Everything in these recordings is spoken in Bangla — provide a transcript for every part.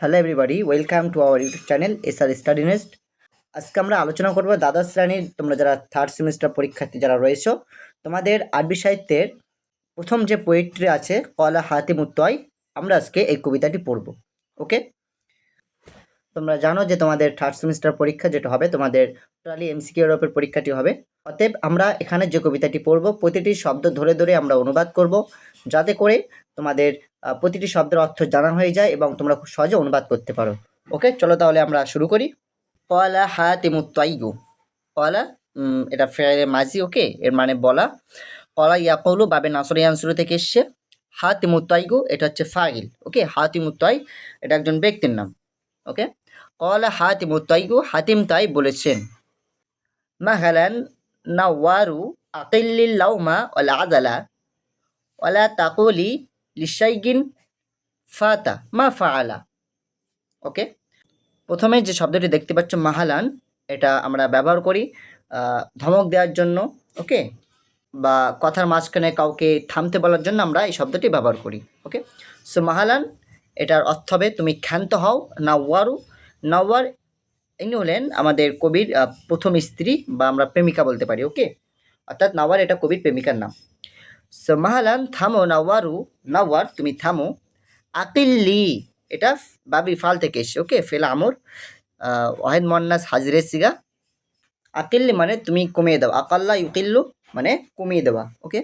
Hello everybody welcome to our YouTube channel S R study nest আজকে আমরা আলোচনা করব দ্বাদশ শ্রেণির, তোমরা যারা থার্ড সেমিস্টার পরীক্ষার্থী যারা রয়েছো, তোমাদের আরবি সাহিত্যের প্রথম যে পোয়েট্রি আছে, কলা, হাতি, মুত্তয়, আমরা আজকে এই কবিতাটি পড়ব, ওকে? তোমরা জানো যে তোমাদের থার্ড সেমিস্টার পরীক্ষা যেটা হবে, তোমাদের টোটালি এমসিকিউ ইউরোপের পরীক্ষাটি হবে। অতএব আমরা এখানে যে কবিতাটি পড়ব, প্রতিটি শব্দ ধরে ধরে আমরা অনুবাদ করব, যাতে করে তোমাদের প্রতিটি শব্দের অর্থ জানা হয়ে যায় এবং তোমরা খুব সহজে অনুবাদ করতে পারো। ওকে, চলো তাহলে আমরা শুরু করি। কলা হাতিমু তাইগু। কলা এটা ফেরে মাঝি, ওকে? এর মানে বলা। কলা ইয়াকৌলু, বাবে নাসরিয়ান শুরু থেকে এসছে। হাতিমু তাইগু, এটা হচ্ছে ফাইল ওকে? হাতিমু তাই, এটা একজন ব্যক্তির নাম, ওকে? কলা হাতিমু তাইগু, হাতিম তাই বলেছেন, মাহালান নাওয়ারু আকিল্লিল লাউমা ওয়াল আদালা ওয়ালা তাকুলি লিশাইগিন ফাতা, মা ফাআলা। ওকে প্রথমে যে শব্দটি দেখতে পাচ্ছ মাহালান, এটা আমরা ব্যবহার করি ধমক দেওয়ার জন্য ওকে বা কথার মাঝখানে কাউকে থামতে বলার জন্য আমরা এই শব্দটি ব্যবহার করি ওকে সো মাহালান, এটার অর্থ হবে তুমি ক্ষান্ত হও, নাওয়ারু। নাওয়ার ইনি হলেন আমাদের কবির প্রথম স্ত্রী বা আমরা প্রেমিকা বলতে পারি ওকে অর্থাৎ নাওয়ার এটা কবির প্রেমিকার নাম। সো মাহালান থামো নাওয়ারু, নাওয়ার, তুমি থামো। আকিল্লি, এটা বাবি ফাল থেকে এসছে, ওকে? ফেলা আমর। ওয়াহেদ মন্নাস হাজিরের সিগা আকিল্লি মানে তুমি কমিয়ে দাও। আকাল্লা ইউকিল্লু মানে কমিয়ে দেওয়া, ওকে?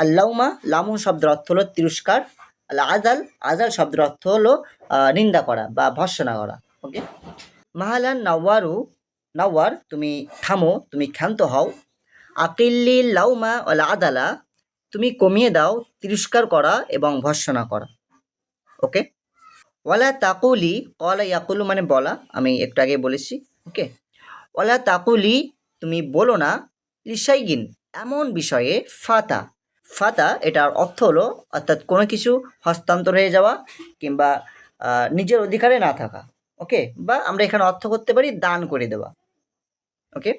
আর লাউমা, লামু শব্দের অর্থ হলো তিরস্কার। আর আজাল আজাল শব্দের অর্থ হলো নিন্দা করা বা ভর্সনা করা, ওকে? মাহালান নাওয়ারু, নাওয়ার, তুমি থামো, তুমি ক্ষান্ত হও। আকিল্লি, লাউমা, ওয়াল আদালা তুমি কমিয়ে দাও, তিরস্কার করা এবং ভর্সনা করা। ওকে? ওয়ালা তাকুলি, কলা ইয়াকুলু মানে বলা, আমি একটু আগে বলেছি, ওকে? ওয়ালা তাকুলি, তুমি বলো না, লিসাইগিন, এমন বিষয়ে ফাতা। ফাতা, এটার অর্থ হলো, অর্থাৎ কোনো কিছু হস্তান্তর হয়ে যাওয়া কিংবা নিজের অধিকারে না থাকা, ওকে? বা আমরা এখানে অর্থ করতে পারি, দান করে দেওয়া, ওকে?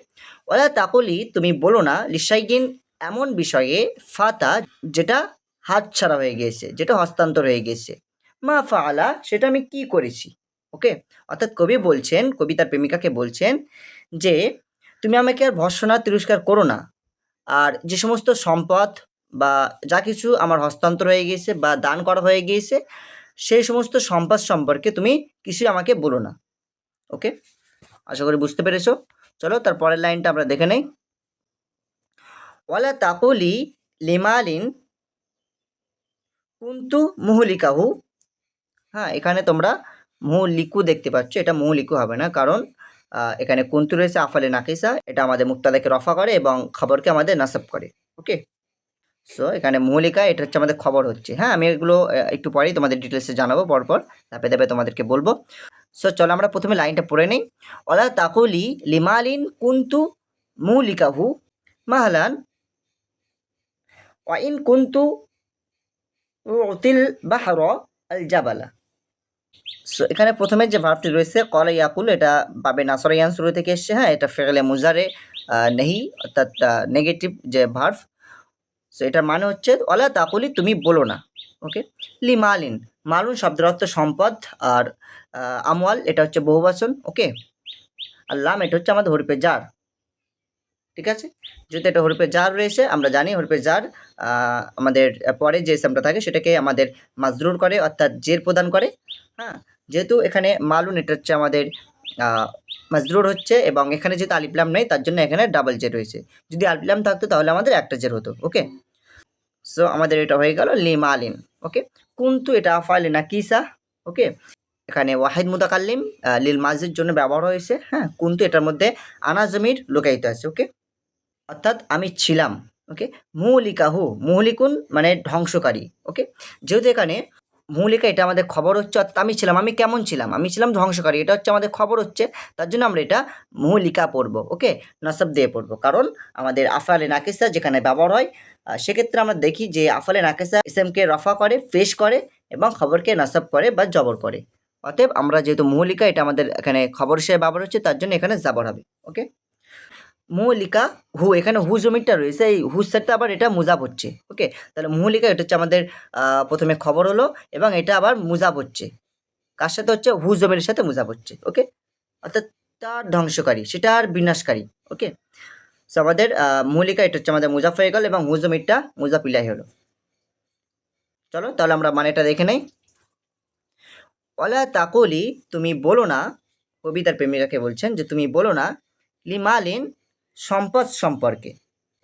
ওলা তাকুলি, তুমি বলো না, লিসাইগিন এমন বিষয়ে ফাতা যেটা হাত ছাড়া হয়ে গিয়েছে যেটা হস্তান্তর হয়ে গিয়েছে মা ফাআলা, সেটা আমি কি করেছি? ওকে? অর্থাৎ কবি বলছেন কবি তার প্রেমিকাকে বলছেন যে, তুমি আমাকে আর ভর্সনা তিরস্কার করো না। আর যে সমস্ত সম্পদ বা যা কিছু আমার হস্তান্তর হয়ে গিয়েছে বা দান করা হয়ে গিয়েছে সেই সমস্ত সম্পদ সম্পর্কে তুমি কিছুই আমাকে বলো না। ওকে? আশা করি বুঝতে পেরেছ। চলো তার পরের লাইনটা আমরা দেখে নেই। ওয়ালা তাকুলি লিমালিন কুন্তু মুহুলিকাহু। হ্যাঁ এখানে তোমরা মুহুলিকু দেখতে পাচ্ছ, এটা মুহুলিকু হবে না, কারণ এখানে কুন্তু রয়েছে আফালে নাকিসা, এটা আমাদের মুক্তাদাকে রফা করে এবং খবরকে আমাদের নাসাব করে, ওকে? সো এখানে মৌলিকা এটা হচ্ছে আমাদের খবর হচ্ছে হ্যাঁ আমি এগুলো একটু পরেই তোমাদের ডিটেলসে জানাব, পরপর, ধাপে ধাপে তোমাদেরকে বলব। সো চলো আমরা প্রথমে লাইনটা পড়ে নিই। ওলা তাকুলি লিমালিন কুন্তু মৌলিকাহু মাহলান ওয়াইন কুন্তু উতিল বাহর আল জাবালা সো এখানে প্রথমে যে ভার্বটি রয়েছে কলা ইয়াকুল এটা বাবে নাসরাইয়ান শুরু থেকে এসছে হ্যাঁ এটা ফেগলে মুজারে নেহি, অর্থাৎ নেগেটিভ যে ভার্ভ সো এটার মানে হচ্ছে অলা তাকুলি, তুমি বলো না ওকে লি মালিন মালুন শব্দের অর্থ সম্পদ, আর আমওয়াল, এটা হচ্ছে বহুবচন ওকে আর লাম, এটা হচ্ছে আমাদের হরিপে জার ঠিক আছে? যেহেতু এটা হরিপে জার রয়েছে, আমরা জানি হরিপে জার আমাদের পরে যে ইসলামটা থাকে সেটাকে আমাদের মাজরুর করে, অর্থাৎ জের প্রদান করে হ্যাঁ? যেহেতু এখানে মালুন এটা হচ্ছে আমাদের মাজরুর হচ্ছে এবং এখানে যেহেতু আলিপ্লাম নেই, তার জন্য এখানে ডাবল জের রয়েছে। যদি আলিপ্লাম থাকতো তাহলে আমাদের একটা জের হতো ওকে সো আমাদের এটা হয়ে গেল লিম আলিম ওকে কুন্তু এটা আফালে না কিসা ওকে এখানে ওয়াহিদ মুতাকাল্লিম লিল মাজির জন্য ব্যবহার হয়েছে হ্যাঁ? কুন্তু এটার মধ্যে আনাজমির লোকায়িত আছে ওকে অর্থাৎ আমি ছিলাম ওকে মুহলিকাহু মুহলিকুন মানে ধ্বংসকারী ওকে যেহেতু এখানে মৌলিকা এটা আমাদের খবর হচ্ছে, অর্থাৎ আমি ছিলাম, আমি কেমন ছিলাম? আমি ছিলাম ধ্বংসকারী, এটা হচ্ছে আমাদের খবর হচ্ছে, তার জন্য আমরা এটা মৌলিকা পড়ব ওকে নসব দিয়ে পড়ব, কারণ আমাদের আফালে নাকিসা যেখানে ব্যবহার হয় সেক্ষেত্রে আমরা দেখি যে আফালে নাকিসা ইসলামকে রফা করে ফেস করে এবং খবরকে নসব করে বা জবর করে। অতএব আমরা যেহেতু মৌলিকা এটা আমাদের এখানে খবর হিসেবে ব্যবহার হচ্ছে, তার জন্য এখানে জাবর হবে ওকে মৌলিকা হু, এখানে হু জমিটা রয়েছে, এই হু সেটটা আবার এটা মুজাব হচ্ছে ওকে তাহলে মৌলিকা এটা হচ্ছে আমাদের প্রথমে খবর হলো, এবং এটা আবার মুজাব হচ্ছে কার সাথে হচ্ছে? হু জমির সাথে মুজাফ হচ্ছে ওকে অর্থাৎ তার ধ্বংসকারী, সেটা আর বিনাশকারী ওকে সো আমাদের মৌলিকা এটা হচ্ছে আমাদের মুজাফ হয়ে গেল, এবং হু জমিরটা মুজাফ ইলাই হলো। চলো, তাহলে আমরা মানেটা দেখে নেই। ওলা তাকলি, তুমি বলো না, কবিতার প্রেমিকাকে বলছেন যে, তুমি বলো না, লিমালিন সম্পদ সম্পর্কে।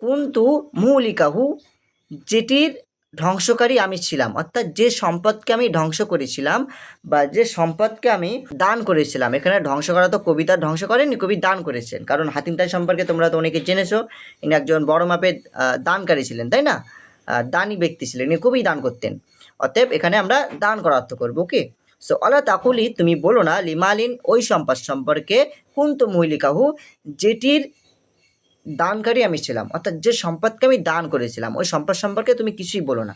কিন্তু মৌলিকাহু, যেটির ধ্বংসকারী আমি ছিলাম, অর্থাৎ যে সম্পদকে আমি ধ্বংস করেছিলাম বা যে সম্পদকে আমি দান করেছিলাম, এখানে ধ্বংস করা তো কবিতা ধ্বংস করেনি কবি দান করেছেন। কারণ হাতিম তাই সম্পর্কে তোমরা তো অনেকে জেনেছো, ইনি একজন বড় মাপের দানকারী ছিলেন, তাই না? দানী ব্যক্তি ছিলেন, ইনি কবি দান করতেন। অতএব এখানে আমরা দান করার অর্থ করব, ওকে? সো আল্লাহ তাকুলি, তুমি বলো না, লিমালিন, ওই সম্পদ সম্পর্কে, কুন্ত মহিলিকাহু যেটির দানকারী আমি ছিলাম, অর্থাৎ যে সম্পদকে আমি দান করেছিলাম, ওই সম্পদ সম্পর্কে তুমি কিছুই বলো না।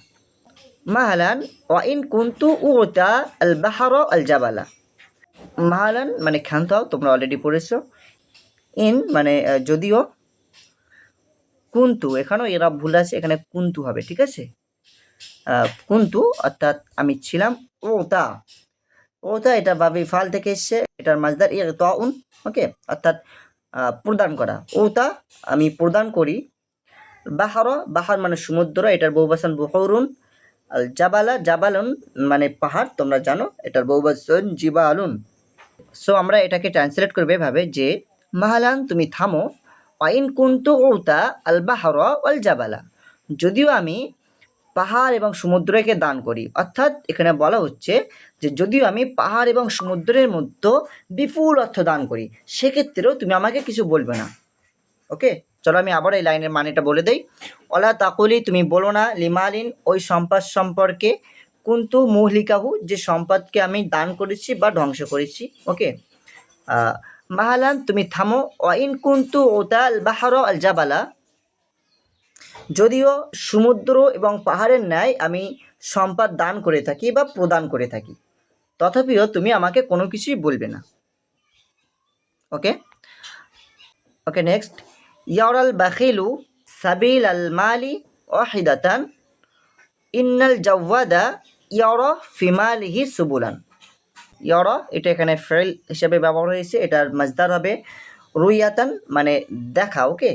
মাহালান, ওয়াইন কুন্তু উতা আল বাহার আল জাবালা। মাহালান মানে ক্ষান্ত তোমরা অলরেডি পড়েছো। ইন মানে যদিও কুন্তু, এখানেও এরা ভুল আছে, এখানে কুন্তু হবে, ঠিক আছে? কুন্তু, অর্থাৎ আমি ছিলাম ওতা ওতা এটা বাবি ফাল থেকে এসছে, এটার মাজদার ইয়ে উন ওকে? অর্থাৎ প্রদান করা। ওতা আমি প্রদান করি। বাহার বাহার মানে সমুদ্র, এটার বহুবাসন বহরুন। আল জাবালা, জাবালুন মানে পাহাড়, তোমরা জানো, এটার বহুবাসন জিবালুন। সো আমরা এটাকে ট্রান্সলেট করবে এভাবে যে, মাহালান, তুমি থামো। ওয়াইন কুন্তু ওতা আল বাহার আল জাবালা। যদিও আমি পাহাড় এবং সমুদ্রকে দান করি, অর্থাৎ এখানে বলা হচ্ছে যে যদিও আমি পাহাড় এবং সমুদ্রের মধ্যে বিপুল অর্থ দান করি, সেক্ষেত্রেও তুমি আমাকে কিছু বলবে না। ওকে? চলো আমি আবার এই লাইনের মানেটা বলে দেই। অলা তাকলি, তুমি বলো না, লিমালিন, ওই সম্পদ সম্পর্কে কিন্তু মুহলিকাহু, যে সম্পদকে আমি দান করেছি বা ধ্বংস করেছি। ওকে? মাহালান, তুমি থামো। অইন কুন্তু ওতাল বাহার আল জাবালা। যদিও সমুদ্র এবং পাহাড়ের ন্যায় আমি সম্পদ দান করে থাকি বা প্রদান করে থাকি। তথাপিও তুমি আমাকে কোনো কিছুই বলবে না। ওকে ওকে নেক্সট ইয়ারাল বাখিলু সাবিল আল মালি ওয়াহিদাতান। ইন্নাল জাওয়াদা ইয়ার ফিমালিহি সুবুলান। ইয়ার, এটা এখানে ফেল হিসেবে ব্যবহার হয়েছে, এটার মাজদার হবে রুইয়াতান মানে দেখা ওকে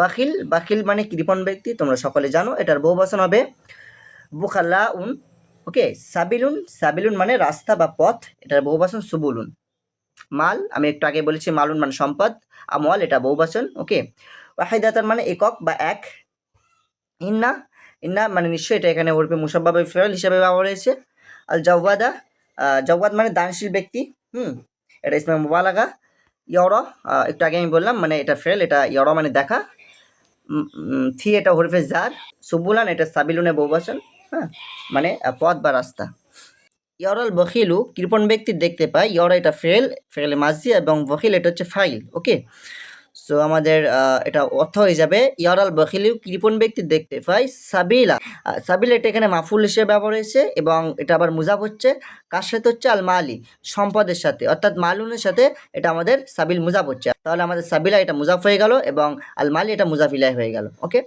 বাখিল বাখিল মানে কৃপণ ব্যক্তি, তোমরা সকলে জানো, এটার বহুবচন হবে। বুখাল্লা উন ওকে, সাবিলুন সাবিলুন মানে রাস্তা বা পথ, এটার বহুবচন সুবুলুন। মাল, আমি একটু আগে বলেছি মালুন মানে সম্পদ আমল এটা বহুবচন, ওকে। ওয়াহিদাতান মানে একক বা এক। ইন্না ইন্না মানে নিশ্চয়ই এটা এখানে উর্বে মুসাব্বাবে ফেরল হিসাবে ব্যবহার হয়েছে। আল জাওয়াদা জাওয়াদ মানে দানশীল ব্যক্তি, হুম, এটা ইসমে মুবালাগা। ইয়র একটু আগে আমি বললাম মানে এটা ফেল এটা ইয়র মানে দেখা। থি এটা হরফে জার, সুবুলান এটা সাবিলুনে বহুবচন। হ্যাঁ মানে পথ বা রাস্তা। ইয়রল বখিলু কৃপণ ব্যক্তি দেখতে পায়, ইয়র এটা ফেল ফেল মাঝি এবং বখিল এটা হচ্ছে ফাইল, ওকে? সো আমাদের এটা অর্থ হয়ে যাবে, ইয়ারাল বখিলু কৃপণ ব্যক্তি দেখতে পাই সাবিলা সাবিল এটা এখানে মাফুল হিসেবে ব্যবহার হয়েছে এবং এটা আবার মুজাফ হচ্ছে, কার সাথে হচ্ছে? আল মালি, সম্পদের সাথে, অর্থাৎ মালুনের সাথে এটা আমাদের সাবিল মুজাফ হচ্ছে। তাহলে আমাদের সাবিলা এটা মুজাফ হয়ে গেল এবং আল মালি এটা মুজাফিলাই হয়ে গেল, ওকে?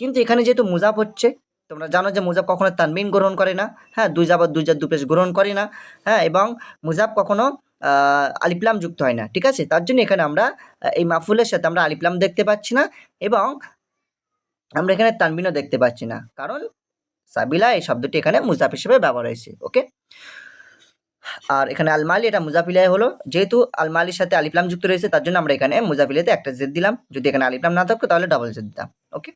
কিন্তু এখানে যেহেতু মুজাফ হচ্ছে তোমরা জানো যে মুজাফ কখনো তানবিন গ্রহণ করে না। হ্যাঁ দুই জাবার দুই জার দুপেশ গ্রহণ করে না। হ্যাঁ এবং মুজাফ কখনো আলিপ্লাম যুক্ত হয় না, ঠিক আছে? তার জন্য এখানে আমরা এই মাফুলের সাথে আমরা আলিপ্লাম দেখতে পাচ্ছি না এবং আমরা এখানে তানবিনও দেখতে পাচ্ছি না। কারণ সাবিলা এই শব্দটি এখানে মুজাফ হিসেবে ব্যবহার হয়েছে, ওকে? আর এখানে আলমালি, এটা মুজাফিলাই হলো। যেহেতু আলমালির সাথে আলিপ্লাম যুক্ত রয়েছে, তার জন্য আমরা এখানে মুজাফিলাতে একটা জেদ দিলাম। যদি এখানে আলিপ্লাম না থাকতো, তাহলে ডাবল জেদ দিতাম, ওকে?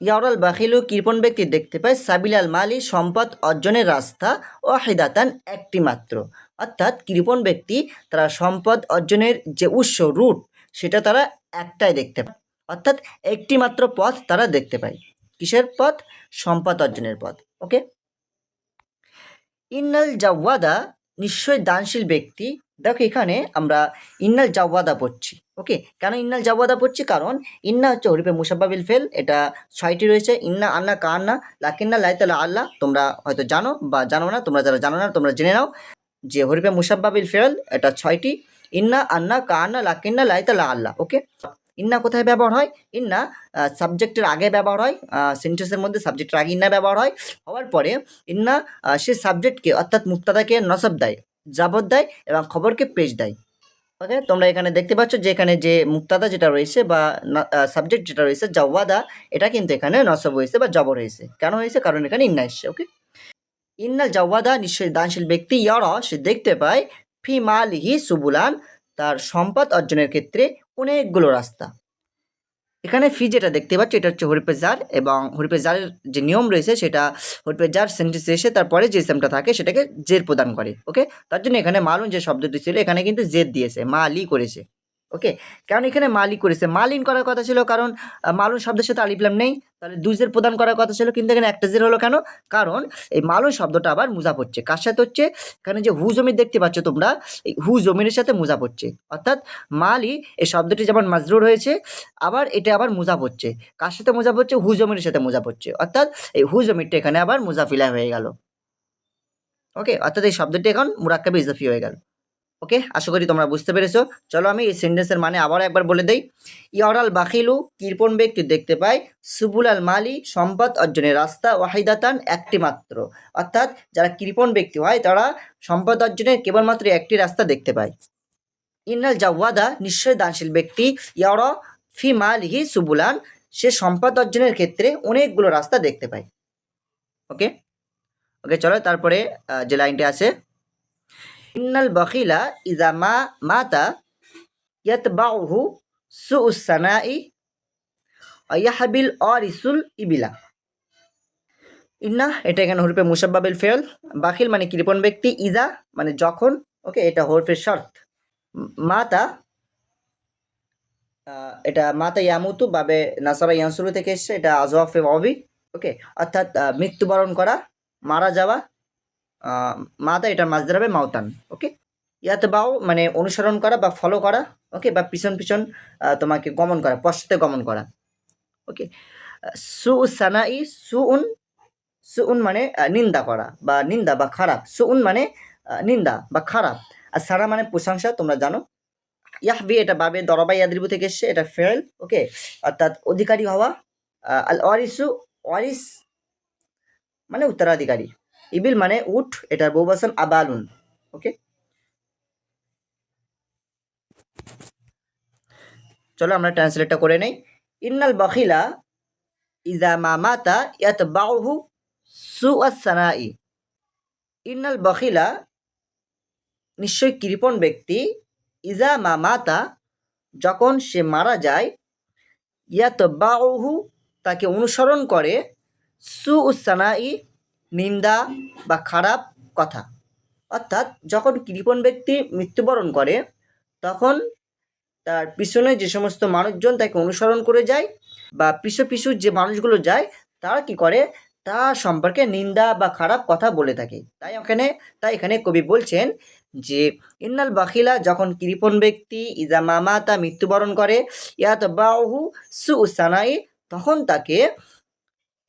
ইয়ারাল বাখিলু কৃপণ ব্যক্তি দেখতে পায় সাবিলাল মালি, সম্পদ অর্জনের রাস্তা ও হেদাতান একটি মাত্র। অর্থাৎ কৃপণ ব্যক্তি তারা সম্পদ অর্জনের যে উৎস, রুট, সেটা তারা একটাই দেখতে পায়। অর্থাৎ একটি মাত্র পথ তারা দেখতে পায়। কিসের পথ? সম্পদ অর্জনের পথ। ওকে? ইন্নাল জাওয়াদা নিশ্চয় দানশীল ব্যক্তি। দেখো এখানে আমরা ইন্নাল জাওয়াদা পড়ছি ওকে কেন ইন্নাল জাওয়াদা পড়ছি? কারণ ইন্না হচ্ছে হরিফে মুসাব্বাবিল ফেল, এটা ছয়টি রয়েছে, ইন্না, আন্না, কান্না, লাকিন্না, লাইতালা আল্লাহ তোমরা হয়তো জানো বা জানো না, তোমরা যারা জানো না, তোমরা জেনে নাও যে হরিফে মুসাব্বাবিল ফেল, এটা ছয়টি, ইন্না, আন্না, কান্না, লাকিন্না, লাইতালা আল্লাহ ওকে ইন্না কোথায় ব্যবহার হয়? ইন্না সাবজেক্টের আগে ব্যবহার হয় সেন্টেন্সের মধ্যে সাবজেক্টের আগে ইন্না ব্যবহার হয়। হওয়ার পরে ইন্না সে সাবজেক্টকে অর্থাৎ মুক্তাদাকে নসব দেয় জাবত দেয় এবং খবরকে পেজ দেয়। ওকে? তোমরা এখানে দেখতে পাচ্ছ যে এখানে যে মুক্তাদা যেটা রয়েছে বা সাবজেক্ট যেটা রয়েছে, জাওয়াদা, এটা কিন্তু এখানে নসব হয়েছে বা জবর হয়েছে। কেন হয়েছে? কারণ এখানে ইন্না এসছে, ওকে? ইন্না জাওয়াদা নিশ্চয়ই দানশীল ব্যক্তি, ইয়ারা, সে দেখতে পায়, ফি মালিহি সুবুলান, তার সম্পদ অর্জনের ক্ষেত্রে অনেকগুলো রাস্তা। এখানে ফি যেটা দেখতে পাচ্ছ, এটা হচ্ছে হরিপে জার এবং হরিপে জারের যে নিয়ম রয়েছে, সেটা হরিপে জার সেন্টেন্স এসে তারপরে যে সেমটা থাকে, সেটাকে জের প্রদান করে ওকে তার জন্য এখানে মালুন যে শব্দটি ছিল, এখানে কিন্তু জের দিয়েছে, মালি করেছে। ওকে? কারণ এখানে মালি করেছে। মালিন করার কথা ছিল কারণ মালুন শব্দের সাথে আলিফলাম নেই। তাহলে দুই জের প্রদান করার কথা ছিল, কিন্তু এখানে একটা জের হলো কেন? কারণ এই মালুন শব্দটা আবার মুজাফ হচ্ছে কার সাথে হচ্ছে? এখানে যে হু জমির দেখতে পাচ্ছ তোমরা, এই হু জমিনের সাথে মুজাফ হচ্ছে অর্থাৎ মালি এই শব্দটি যেমন মাজরুর হয়েছে, আবার এটা আবার মুজাফ হচ্ছে কার সাথে মুজাফ হচ্ছে হু জমিনের সাথে মুজাফ হচ্ছে অর্থাৎ এই হু জমিরটা এখানে আবার মুজাফিলা হয়ে গেল। ওকে? অর্থাৎ এই শব্দটি এখন মুরাক্কাবে ইজাফি হয়ে গেল। ওকে আশা করি তোমরা বুঝতে পেরেছ। চলো আমি এই সেন্টেন্সের মানে আবার একবার বলে দেই। ইয়ারাল বাকিলু কৃপণ ব্যক্তি দেখতে পায়। সুবুল আল মালি সম্পদ অর্জনের রাস্তা ওয়াহিদাতান একটি মাত্র। অর্থাৎ যারা কৃপণ ব্যক্তি হয়, তারা সম্পদ অর্জনের কেবলমাত্র একটি রাস্তা দেখতে পায়। ইন্নাল জাওয়াদা নিশ্চয় দানশীল ব্যক্তি। ইয়ারা ফি মালিহি সুবুলান। সে সম্পদ অর্জনের ক্ষেত্রে অনেকগুলো রাস্তা দেখতে পায়। ওকে ওকে চলো তারপরে যে লাইনটি আছে ইন্নাল বখিলা ইজা মা মাতা ইয়াতবাউহু সুউসানাই ইয়াহাবিল অরিসুল ইবিলা ইন্না এটা এখানে হরফে মুসাব্বাবিল ফেল। বাখিল মানে কৃপণ ব্যক্তি ইজা মানে যখন, ওকে, এটা হরফের শর্ত। মাতা এটা মাতা ইয়ামুতু, বাবে নাসারা ইয়ানসুরু থেকে এসছে, এটা আজওয়াফে অবি ওকে, অর্থাৎ মৃত্যুবরণ করা, মারা যাওয়া আহ, মাতা এটা মাছ দাঁড়াবে মাউতান ওকে ইয়াতে বাও মানে অনুসরণ করা বা ফলো করা ওকে বা পিছন পিছন তোমাকে গমন করা পশ্চাতে গমন করা ওকে সু সানাই সুউন সুউন মানে নিন্দা করা বা নিন্দা বা খারাপ সুউন মানে নিন্দা বা খারাপ আর সারা মানে প্রশংসা তোমরা জানো। ইয়াহবি এটা বাবে দরবাই ইয়াদ্রিবু থেকে এসছে এটা ফেল ওকে অর্থাৎ অধিকারী হওয়া আল ওয়ারিসু ওয়ারিস মানে উত্তরাধিকারী ইবিল মানে উট এটার বহুবচন আবালুন, ওকে? চলো আমরা ট্রান্সলেটটা করে নেই। ইন্নাল বখিলা ইজা মা মাতা ইয়াত বাউহু সু সানাই। ইন্নাল বখিলা নিশ্চয় কৃপণ ব্যক্তি ইজা মা মাতা যখন সে মারা যায় ইয়াত বাউহু তাকে অনুসরণ করে সু সানাই নিন্দা বা খারাপ কথা। অর্থাৎ যখন কৃপণ ব্যক্তি মৃত্যুবরণ করে, তখন তার পিছনে যে সমস্ত মানুষজন তাকে অনুসরণ করে যায় বা পিছু পিছু যে মানুষগুলো যায়, তারা কি করে? তার সম্পর্কে নিন্দা বা খারাপ কথা বলে থাকে। তাই ওখানে তাই এখানে কবি বলছেন যে, ইন্নাল বাখিলা যখন কৃপণ ব্যক্তি ইজা মামা তা মৃত্যুবরণ করে ইয়াত বাহু সু সানাই তখন তাকে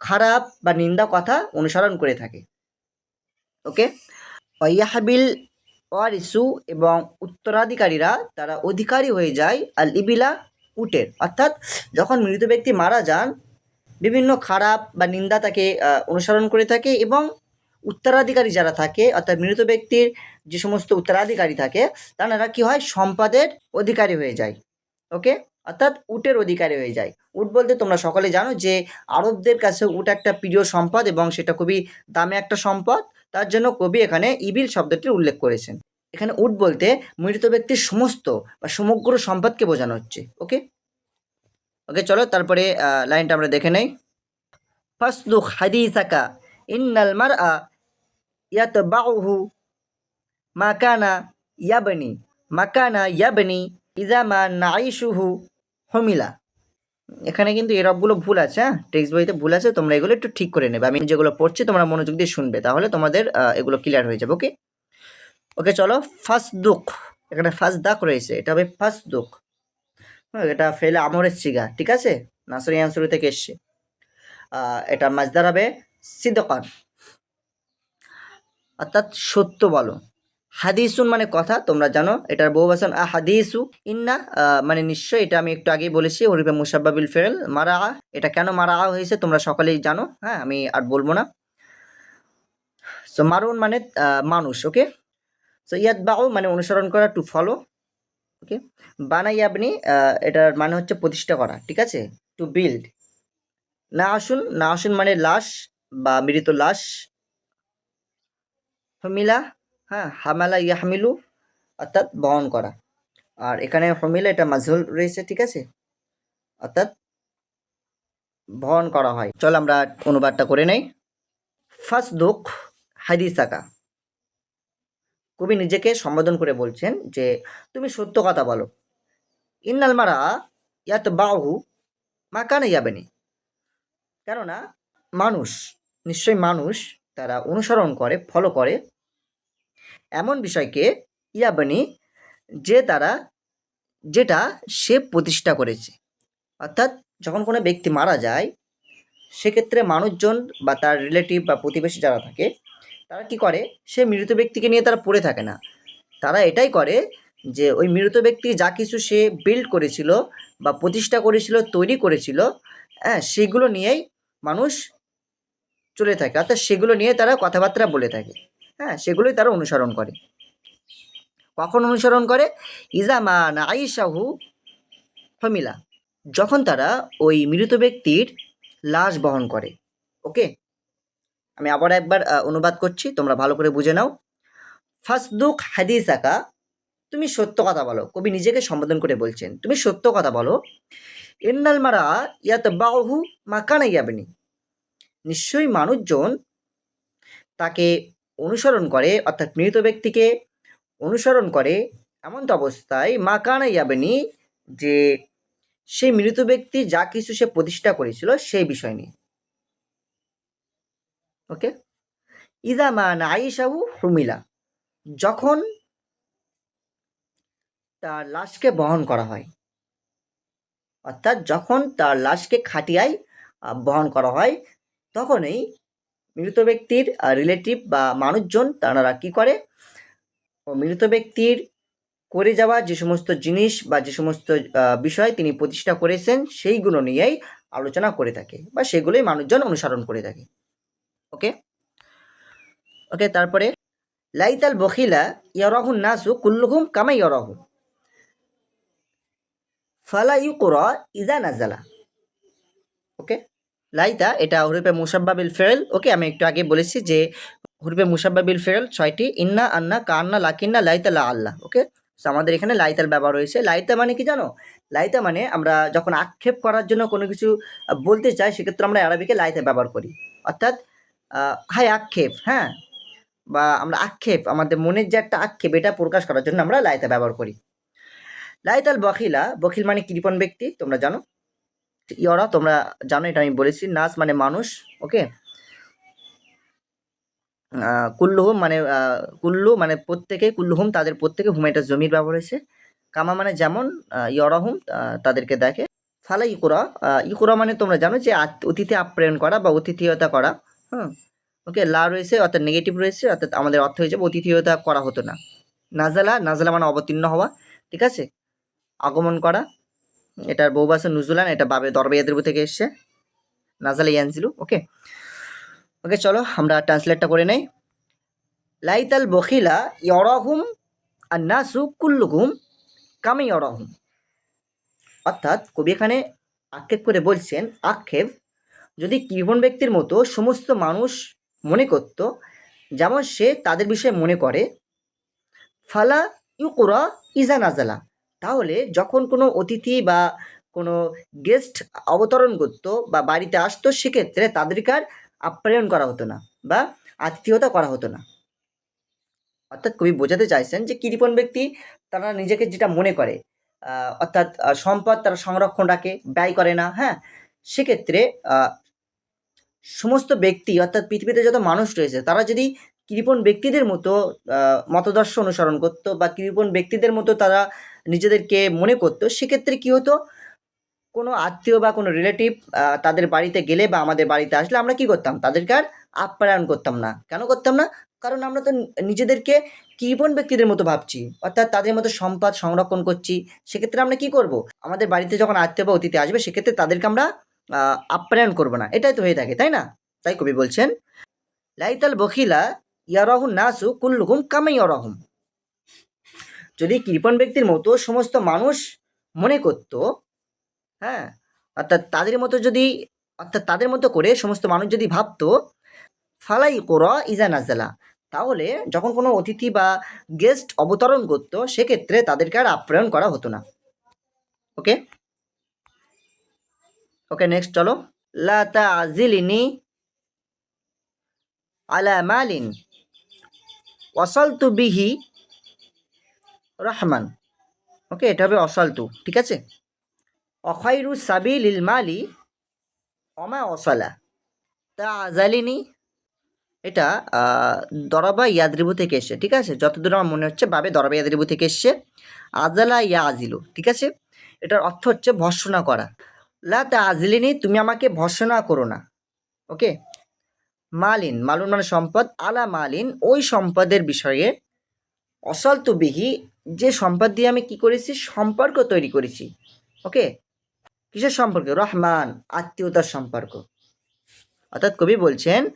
খারাপ বা নিন্দা কথা অনুসরণ করে থাকে। ওকে? ইয়াহাবিল ওয়ারিসু এবং উত্তরাধিকারীরা তারা অধিকারী হয়ে যায় আল ইবিলা উটের। অর্থাৎ যখন মৃত ব্যক্তি মারা যান, বিভিন্ন খারাপ বা নিন্দা তাকে অনুসরণ করে থাকে এবং উত্তরাধিকারী যারা থাকে, অর্থাৎ মৃত ব্যক্তির যে সমস্ত উত্তরাধিকারী থাকে তারা কি হয়? সম্পদের অধিকারী হয়ে যায়। ওকে? অর্থাৎ উটের অধিকারী হয়ে যায়। উট বলতে তোমরা সকলে জানো যে আরবদের কাছে উট একটা প্রিয় সম্পদ এবং সেটা খুবই দামে একটা সম্পদ। তার জন্য কবি এখানে ইবিল শব্দটির উল্লেখ করেছেন। এখানে উট বলতে মৃত ব্যক্তির সমস্ত বা সমগ্র সম্পদকে বোঝানো হচ্ছে। ওকে? ওকে, চলো তারপরে লাইনটা আমরা দেখে নেই। ফাসদুক হাদিসাকা, ইন্নাল মার মারআ ইয়াতবাউহু মাকানা ইয়াবনি মাকানা ইয়াবনি ইজামা নাইশুহু হমিলা এখানে কিন্তু এই রবগুলো ভুল আছে হ্যাঁ? টেক্সট বইতে ভুল আছে, তোমরা এগুলো একটু ঠিক করে নেবে। আমি যেগুলো পড়ছি, তোমরা মনোযোগ দিয়ে শুনবে। তাহলে তোমাদের এগুলো ক্লিয়ার হয়ে যাবে ওকে ওকে চলো ফার্স্ট দুঃখ এখানে ফার্স্ট দাক রয়েছে। এটা হবে ফার্স্ট দুঃখ হ্যাঁ এটা ফেলে আমরের চিগা ঠিক আছে? নাসরি আনসুরি থেকে এসছে। এটা মাজদার হবে সিদকান। অর্থাৎ সত্য বলো। হাদিসুন মানে কথা, তোমরা জানো, এটার বহু বাসন আ হাদিসু, ইন্না মানে নিশ্চয় এটা আমি একটু আগেই বলেছি হরিফে মুসাব্বাবিল ফেল মারা এটা কেন মারা হয়েছে তোমরা সকলেই জানো হ্যাঁ আমি আর বলব না। সো মারুন মানে মানুষ, ওকে? সো ইয়াত বাউ মানে অনুসরণ করা টু ফলো ওকে? বানাই আপনি এটার মানে হচ্ছে প্রতিষ্ঠা করা, ঠিক আছে? টু বিল্ড না আসুন না আসুন মানে লাশ বা মৃত লাশ। হমিলা হ্যাঁ হামালা ইয়াহমিলু, অর্থাৎ বহন করা। আর এখানে হমিলা, এটা মাজহুল রয়েছে, ঠিক আছে? অর্থাৎ বহন করা হয়। চল আমরা অনুবাদটা করে নেই। ফার্স্ট দুঃখ হাদিসাকা। কবি নিজেকে সম্বোধন করে বলছেন যে, তুমি সত্য কথা বলো। ইন্নাল মারা ইয়াত বাহু মা কানে যাবেনি কেননা মানুষ, নিশ্চয়ই মানুষ তারা অনুসরণ করে ফলো করে এমন বিষয়কে ইয়াবানি যে তারা, যেটা সে প্রতিষ্ঠা করেছে। অর্থাৎ যখন কোনো ব্যক্তি মারা যায়, সেক্ষেত্রে মানুষজন বা তার রিলেটিভ বা প্রতিবেশী যারা থাকে, তারা কি করে? সে মৃত ব্যক্তিকে নিয়ে তারা পড়ে থাকে না। তারা এটাই করে যে ওই মৃত ব্যক্তি যা কিছু সে বিল্ড করেছিল বা প্রতিষ্ঠা করেছিল, তৈরি করেছিল হ্যাঁ সেগুলো নিয়েই মানুষ চলে থাকে। অর্থাৎ সেগুলো নিয়ে তারা কথাবার্তা বলে থাকে। হ্যাঁ সেগুলোই তারা অনুসরণ করে। কখন অনুসরণ করে? ইজামা না আইসাহু ফমিলা। যখন তারা ওই মৃত ব্যক্তির লাশ বহন করে। ওকে? আমি আবার একবার অনুবাদ করছি, তোমরা ভালো করে বুঝে নাও। ফাসদুক হাদিস আকা তুমি সত্য কথা বলো। কবি নিজেকে সম্বোধন করে বলছেন, তুমি সত্য কথা বলো। এন্নাল মারা ইয়াত বাহু মাকানা ইয়াবেনি। নিশ্চয়ই মানুষজন তাকে অনুসরণ করে, অর্থাৎ মৃত ব্যক্তিকে অনুসরণ করে এমন তো অবস্থায় মাকানা ইয়াবেনি যে সেই মৃত ব্যক্তি যা কিছু সে প্রতিষ্ঠা করেছিল সেই বিষয় নিয়ে। ওকে ইদা মা নাইসাহু হুমিলা। যখন তার লাশকে বহন করা হয়, অর্থাৎ যখন তার লাশকে খাটিয়ায় বহন করা হয়, তখনই মৃত ব্যক্তির রিলেটিভ বা মানুষজন তারা কি করে? মৃত ব্যক্তির করে যাওয়া যে সমস্ত জিনিস বা যে সমস্ত বিষয় তিনি প্রতিষ্ঠা করেছেন, সেইগুলো নিয়েই আলোচনা করে থাকে বা সেগুলোই মানুষজন অনুসরণ করে থাকে। ওকে? ওকে, তারপরে, লাইতাল বখিলা ইয়ারাহুন নাসু কুল্লুহুম কামা ইয়ারাহু। ফালা ইউকুরা ইজা নাজালা। ওকে? লাইতা এটা হরুপে মুসাব্বাবিল ফেরেল। ওকে, আমি একটু আগে বলেছি যে হরুপে মুসাব্বাবিল ফেরেল ছয়টি, ইন্না, আন্না, কান্না, লাকিন্না, লাইতা, লা, আল্লাহ, ওকে? তো আমাদের এখানে লাইতার ব্যবহার হয়েছে লাইতা মানে কি জানো? লাইতা মানে আমরা যখন আক্ষেপ করার জন্য কোনো কিছু বলতে চাই, সেক্ষেত্রে আমরা আরবিকে লাইতা ব্যবহার করি। অর্থাৎ হাই আক্ষেপ হ্যাঁ? বা আমরা আক্ষেপ, আমাদের মনের যে একটা আক্ষেপ, এটা প্রকাশ করার জন্য আমরা লাইতা ব্যবহার করি। লাইতাল বখিলা, বখিল মানে কৃপণ ব্যক্তি, তোমরা জানো? ইয়রা, তোমরা জানো এটা আমি বলেছি, নাস মানে মানুষ, ওকে? কুল্লুহুম মানে কুল্লু মানে প্রত্যেকে কুল্লুহুম তাদের প্রত্যেকে, হুম এটা জমির ব্যবহার হয়েছে। কামা মানে যেমন ইয়রাহুম তাদেরকে দেখে। ফালা ইকুরা ইকুরা মানে তোমরা জানো যে অতিথি আপ্যায়ন করা বা অতিথিয়তা করা, হুম? ওকে, লা রয়েছে, অর্থাৎ নেগেটিভ রয়েছে, অর্থাৎ আমাদের অর্থ হয়ে যাবে অতিথিয়তা করা হতো না। নাজালা নাজালা মানে অবতীর্ণ হওয়া, ঠিক আছে? আগমন করা এটার বৌবাসন নুজুলান, এটা বাবে দরবাইয়াদের থেকে এসছে। নাজালা ইয়ানজিলু, ওকে? ওকে, চলো, আমরা ট্রান্সলেটটা করে নেই। লাইতাল বখিলা ইয়রাহুম আর নাসু কুল্লুহুম কামে ইয়রাহুম। অর্থাৎ কবি এখানে আক্ষেপ করে বলছেন, আক্ষেপ, যদি কৃপণ ব্যক্তির মতো সমস্ত মানুষ মনে করত, যেমন সে তাদের বিষয়ে মনে করে, ফালা ইউকুরা ইজা নাজালা। তাহলে যখন কোনো অতিথি বা কোনো গেস্ট অবতরণ করতো বা বাড়িতে আসতো, সেক্ষেত্রে তাদেরকে আর আপ্যায়ন করা হতো না বা আতিথেয়তা করা হতো না। অর্থাৎ কবি বোঝাতে চাইছেন যে কৃপণ ব্যক্তি তারা নিজেকে যেটা মনে করে অর্থাৎ সম্পদ তারা সংরক্ষণ রাখে, ব্যয় করে না হ্যাঁ? সেক্ষেত্রে সমস্ত ব্যক্তি অর্থাৎ পৃথিবীতে যত মানুষ রয়েছে, তারা যদি কৃপণ ব্যক্তিদের মতো মতদর্শ অনুসরণ করতো বা কৃপণ ব্যক্তিদের মতো তারা নিজেদেরকে মনে করতো, সেক্ষেত্রে কি হতো? কোনো আত্মীয় বা কোনো রিলেটিভ তাদের বাড়িতে গেলে বা আমাদের বাড়িতে আসলে আমরা কি করতাম? তাদেরকে আর আপ্যায়ন করতাম না। কেন করতাম না? কারণ আমরা তো নিজেদেরকে কৃপণ ব্যক্তিদের মতো ভাবছি। অর্থাৎ তাদের মতো সম্পদ সংরক্ষণ করছি। সেক্ষেত্রে আমরা কি করব? আমাদের বাড়িতে যখন আত্মীয় বা অতিথি আসবে, সেক্ষেত্রে তাদেরকে আমরা আপ্যায়ন করব না। এটাই তো হয়ে থাকে, তাই না? তাই কবি বলছেন, লাইতাল বখিলা ইয়ারহুম নাসু কুল্লুহুম কামাই ইয়ারহুম যদি কৃপণ ব্যক্তির মতো সমস্ত মানুষ মনে করত হ্যাঁ অর্থাৎ তাদের মতো যদি, অর্থাৎ তাদের মতো করে সমস্ত মানুষ যদি ভাবতো, ফালাই কোরা ইজা নাজালা তাহলে যখন কোনো অতিথি বা গেস্ট অবতরণ করতো, সেক্ষেত্রে তাদেরকে আর আপ্যায়ন করা হতো না। ওকে? ওকে নেক্সট চলো। লা তাজিলিনি আলা মালিন, ওয়াসালতু বিহি রহমান। ওকে, এটা হবে অসালতু ঠিক আছে? অখাইরু সাবিলিল মালি অমা অসালা। তা আজালিনি, এটা দরাবা ইয়াদ্রিবু থেকে এসছে, ঠিক আছে? যতদূর আমার মনে হচ্ছে, বাবে দরাবা ইয়াদ্রিবু থেকে এসছে। আজালা ইয়া আজিলু ঠিক আছে? এটার অর্থ হচ্ছে ভর্সনা করা। লা তা আজলিনি, তুমি আমাকে ভর্সনা করো না, ওকে? মালিন মালুন মানে সম্পদ। আলা মালিন, ওই সম্পদের বিষয়ে অসল বিহি যে সম্পদ দিয়ে আমি কি করেছি? সম্পর্ক তৈরি করেছি। ওকে? কিসের সম্পর্ক? রহমান, আত্মীয়তার সম্পর্ক। অর্থাৎ কবি বলছেন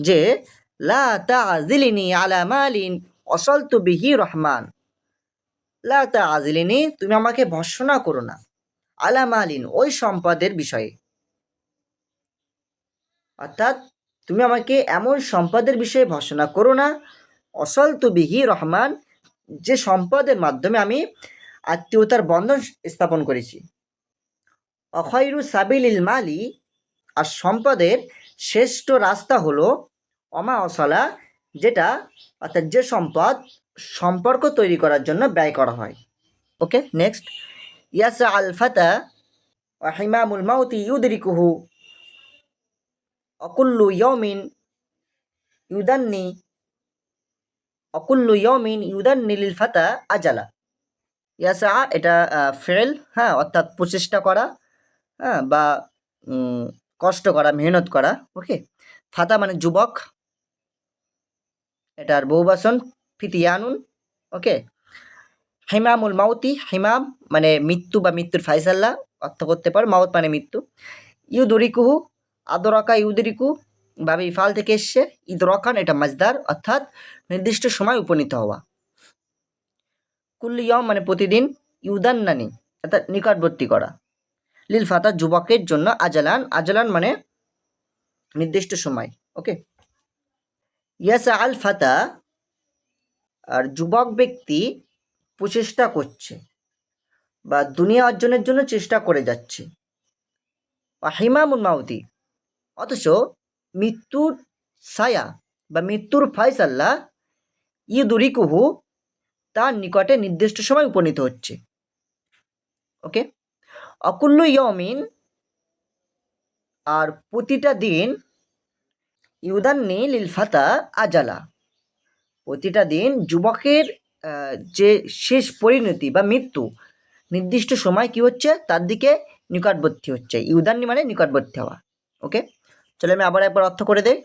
যে, লা তাজিলিনি আলা মালিন অসল বিহি রহমান। লা তাজিলিনি, তুমি আমাকে ভর্সনা করো না। আলা মালিন, ওই সম্পদের বিষয়ে। অর্থাৎ, তুমি আমাকে এমন সম্পদের বিষয়ে ভর্সনা করো না। অসল তু বিহি রহমান যে সম্পদের মাধ্যমে আমি আত্মীয়তার বন্ধন স্থাপন করেছি। অখয়রু সাবিলিল মালি, আর সম্পদের শ্রেষ্ঠ রাস্তা হলো অমা অসলা, যেটা অর্থাৎ যে সম্পদ সম্পর্ক তৈরি করার জন্য ব্যয় করা হয়। ওকে, নেক্সট। ইয়াসা আল ফাতা হিমামুল মাউতি ইউদরিকুহু, অকুল্লু ইয়মিন ইউদান্নি অকুল্লু ইয়মিন ইউদান্নি লিল ফাতা আজালা। ইয়াসা এটা ফেল হ্যাঁ অর্থাৎ প্রচেষ্টা করা হ্যাঁ বা কষ্ট করা, মেহনত করা, ওকে? ফাতা মানে যুবক। এটার বহুবাসন ফিতিয়ানুন, ওকে? হিমামুল মাউতি, হিমাম মানে মৃত্যু বা মৃত্যুর ফাইসাল্লা অর্থ করতে পারো, মাউত মানে মৃত্যু। ইউদরিকুহু, আদরকা ইউদরিকু বাবে ইফাল থেকে এসছে। ইদরকান এটা মাজদার, অর্থাৎ নির্দিষ্ট সময় উপনীত হওয়া। কুল্লিয়ম মানে প্রতিদিন ইউদান্নানি, অর্থাৎ নিকটবর্তী করা। লিল ফাতা, যুবকের জন্য আজালান। আজালান মানে নির্দিষ্ট সময়, ওকে? ইয়াসা আল ফাতা, আর যুবক ব্যক্তি প্রচেষ্টা করছে বা দুনিয়া অর্জনের জন্য চেষ্টা করে যাচ্ছে। হিমামুল মাউতি, অথচ মৃত্যুর ছায়া বা মৃত্যুর ফাইসাল্লা ইদুরিকুহু তার নিকটে নির্দিষ্ট সময় উপনীত হচ্ছে। ওকে অকুল্লু ইয়মিন আর প্রতিটা দিন ইউদান্নি লিল ফাতা আজালা। প্রতিটা দিন যুবকের যে শেষ পরিণতি বা মৃত্যু নির্দিষ্ট সময় কি হচ্ছে? তার দিকে নিকটবর্তী হচ্ছে। ইউদান্নি মানে নিকটবর্তী হওয়া। ওকে চলো আমি আবার একবার অর্থ করে দেই।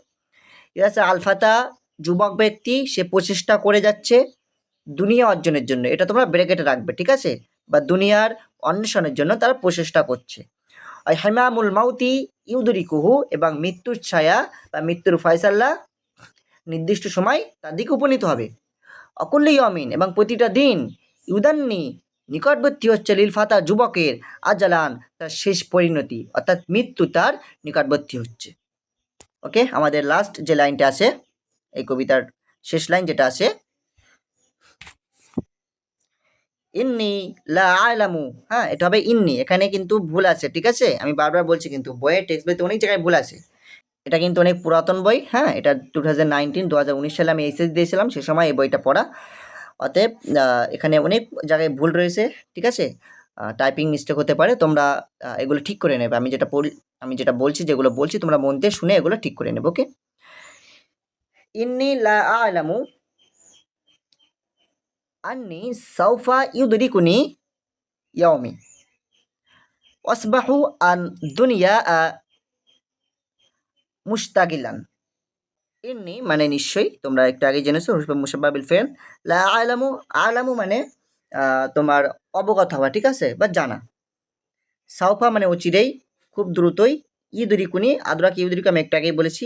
ইয়াসা আলফাতা, যুবক ব্যক্তি, সে প্রচেষ্টা করে যাচ্ছে দুনিয়া অর্জনের জন্য। এটা তোমরা ব্রেকেটে রাখবে, ঠিক আছে? বা দুনিয়ার অন্বেষণের জন্য তারা প্রচেষ্টা করছে। আর হেমামুল মাউতি ইউদুরি কুহু এবং মৃত্যুর ছায়া বা মৃত্যুর ফয়সাল্লা নির্দিষ্ট সময় তার দিকে উপনীত হবে। অকুল্লি অমিন এবং প্রতিটা দিন ইউদান্নি নিকটবর্তী হচ্ছে লিলফাতা যুবকের আজালান, তার শেষ পরিণতি, অর্থাৎ মৃত্যু তার নিকটবর্তী হচ্ছে। ওকে আমাদের লাস্ট যে লাইনটা আছে, এই কবিতার শেষ লাইন যেটা আছে, ইন্নি লা হ্যাঁ এটা হবে ইন্নি, এখানে কিন্তু ভুল আছে, ঠিক আছে? আমি বারবার বলছি কিন্তু, বইয়ের টেক্সট বইতে অনেক জায়গায় ভুল আছে। এটা কিন্তু অনেক পুরাতন বই হ্যাঁ এটা টু থাউজেন্ড নাইনটিন দু হাজার উনিশ সালে আমি এইচএস দিয়েছিলাম, সে সময় এই বইটা পড়া। অতএব এখানে অনেক জায়গায় ভুল রয়েছে, ঠিক আছে? টাইপিং মিস্টেক হতে পারে, তোমরা এগুলো ঠিক করে নেবে। আমি যেটা আমি যেটা বলছি, যেগুলো বলছি, তোমরা মন দিয়ে শুনে এগুলো ঠিক করে নেবে, ওকে? ইন্নি লা আলামু আন্নি সাউফা ইউদরিকুনি ইয়াওমি। ওয়াসবাহু আন দুনিয়া মুস্তাগিলান ইন্নি মানে নিশ্চয়ই, তোমরা একটু আগে জেনেছো হুসবাব মুসাব্বাবিল ফেল। লা আলামু আলামু মানে তোমার অবগত হওয়া ঠিক আছে? বা জানা। সাউফা মানে অচিরেই খুব দ্রুতই। ইদুরিকুনি আদরাক ইউদুরিকু আমি একটু আগেই বলেছি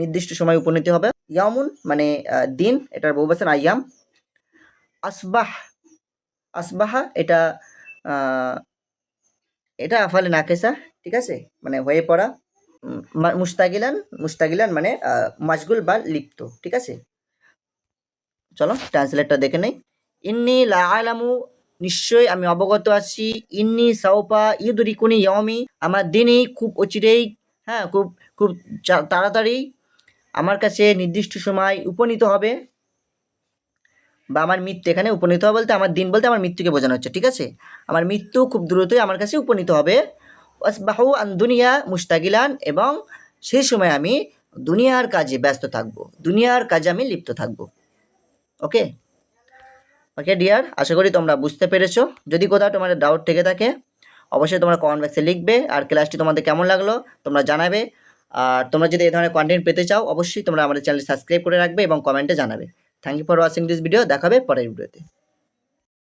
নির্দিষ্ট সময় উপনীত হবে। ইয়ামুন মানে দিন, এটার বহু বছর আয়াম। আসবাহ, আসবাহা এটা এটা আফালে নাকেসা, ঠিক আছে? মানে হয়ে পড়া মুস্তাগিলান মুস্তাগিলান মানে মাজগুল বা লিপ্ত, ঠিক আছে? চলো ট্রান্সলেটটা দেখে নেই। ইন্নি লাআলামু নিশ্চয়ই আমি অবগত আছি। ইন্নি সাউপা ইউদরিকুনি ইয়মি আমার দিনই খুব অচিরেই হ্যাঁ খুব খুব তাড়াতাড়ি আমার কাছে নির্দিষ্ট সময় উপনীত হবে। বা আমার মৃত্যু এখানে উপনীত হবে বলতে, আমার দিন বলতে আমার মৃত্যুকে বোঝানো হচ্ছে, ঠিক আছে? আমার মৃত্যু খুব দ্রুতই আমার কাছে উপনীত হবে। বাহু আন দুনিয়া মুস্তাগিলান এবং সেই সময় আমি দুনিয়ার কাজে ব্যস্ত থাকব। দুনিয়ার কাজে আমি লিপ্ত থাকব। ওকে? ওকে ডিয়ার আশা করি তোমরা বুঝতে পেরেছ। যদি কোথাও তোমাদের ডাউট থেকে থাকে, অবশ্যই তোমরা কমেন্ট বক্সে লিখবে আর ক্লাসটি তোমাদের কেমন লাগল, তোমরা জানাবে। আর তোমরা যদি এই ধরনের কন্টেন্ট পেতে চাও, অবশ্যই তোমরা আমাদের চ্যানেল সাবস্ক্রাইব করে রাখবে এবং কমেন্টে জানাবে। Thank you for watching this video দেখাবে পরের ভিডিওতে